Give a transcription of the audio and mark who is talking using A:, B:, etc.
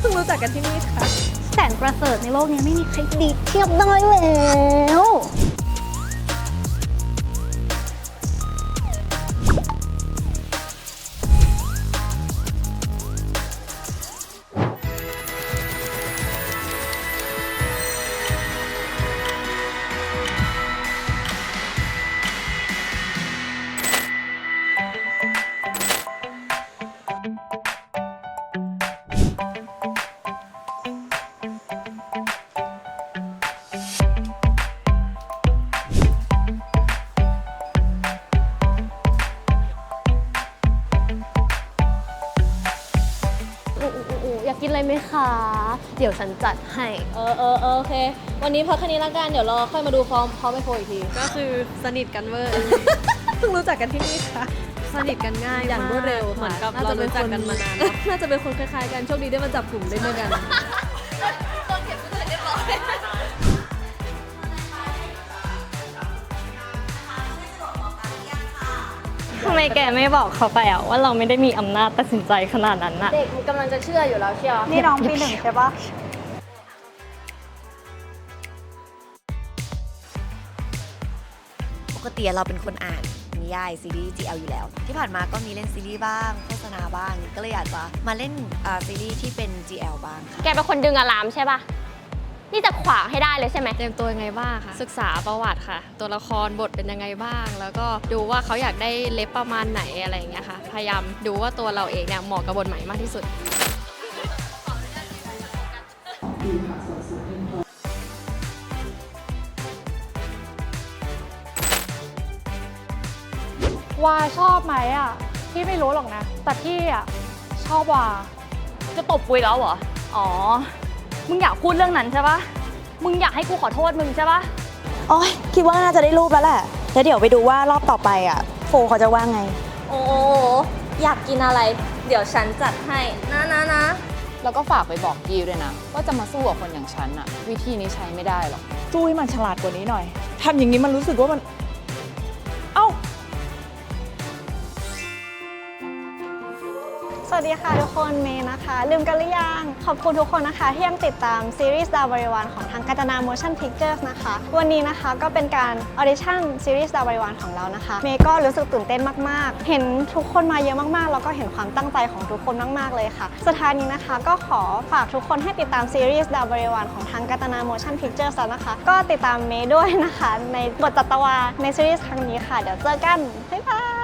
A: เพิ่งรู้จักกันที่นี่ค่ะ
B: แสนประเสริฐในโลกนี้ไม่มีใครดีเทียบได้แล้ว
A: อูอูอูอูอยากกินอะไรไหมคะ เดี๋ยวฉันจัดให้
C: เออเออเออโอเค วันนี้พักแค่นี้ละกัน เดี๋ยวรอค่อยมาดูฟอร์มพร้อมไมโครอีกที
A: ก็คือสนิทกันเวอร์เพิ่งรู้จักกันที่นี่ค่ะ สนิทกันง่าย
C: อย่างรวดเร็ว
A: เหมือนกับ
C: ค่ะ
A: เรารู้จักกัน
C: น่าจะเป็นคน
A: มานานแล้วน่าจะเป็นคนคล้ายๆกัน โชคดีได้มาจับกลุ่มเล่นด้วยกัน
B: แกไม่บอกเขาไปอะว่าเราไม่ได้มีอำนาจตัดสินใจขนาดนั้นอะ
C: เด็กกำลังจะเชื่ออยู่แล้วเชียว
B: นี่น้องปีหนึ่งใช่ปะ
D: ปกติเราเป็นคนอ่านนิยายซีรีส์ GL อยู่แล้ว ที่ผ่านมาก็มีเล่นซีรีส์บ้างโฆษณาบ้างก็เลยอยากจะมาเล่นอ่าซีรีส์ที่เป็น GL บ้างค่ะ
E: แกเป็นคนดึงอะลามใช่ปะ นี่จะขวางให้ได้เลยใช่ไหม
A: เตรียมตัวยังไงบ้างคะศึกษาประวัติค่ะ ตัวละครบทเป็นยังไงบ้าง แล้วก็ดูว่าเขาอยากได้เล็บประมาณไหนอะไรอย่างเงี้ยค่ะ พยายามดูว่าตัวเราเองเนี่ยเหมาะกับบทไหนมากที่สุด
F: วาชอบไหมอะพี่ไม่รู้หรอกนะ แต่พี่อะชอบวา
B: จะตบปุยแล้วเหรอ อ๋อ มึงอยากพูดเรื่องนั้นใช่ปะมึงอยากให้กูขอโทษมึงใช่ปะ
G: โอ้ยคิดว่าน่าจะได้รูปแล้วแหละแล้วเดี๋ยวไปดูว่ารอบต่อไปอะ โฟเขาจะว่าไง
C: โอ้โหอยากกินอะไร เดี๋ยวฉันจัดให้นะนะนะ
H: แล้วก็ฝากไปบอกกี้ด้วยนะ ว่าจะมาสู้กับคนอย่างฉันอะวิธีนี้ใช้ไม่ได้หรอก
I: สู้ให้มันฉลาดกว่านี้หน่อยทำอย่างนี้มันรู้สึกว่ามัน
B: สวัสดีค่ะทุกคนเมย์นะคะ ลืมกันหรือยัง ขอบคุณทุกคนนะคะ ที่ยังติดตามซีรีส์ดาวบริวารของทางกาตนา Motion Pictures นะคะ วันนี้นะคะก็เป็นการออดิชั่นซีรีส์ดาวบริวารของเรานะคะ เมย์ก็รู้สึกตื่นเต้นมาก ๆ เห็นทุกคนมาเยอะมาก ๆ แล้วก็เห็นความตั้งใจของทุกคนมาก ๆ เลยค่ะ สุดท้ายนี้นะคะ ก็ขอฝากทุกคนให้ติดตามซีรีส์ดาวบริวารของทางกาตนา Motion Pictures นะคะ ก็ติดตามเมย์ด้วยนะคะ ในบทจัตวาในซีรีส์ครั้งนี้ค่ะ เดี๋ยวเจอกันบ๊ายบาย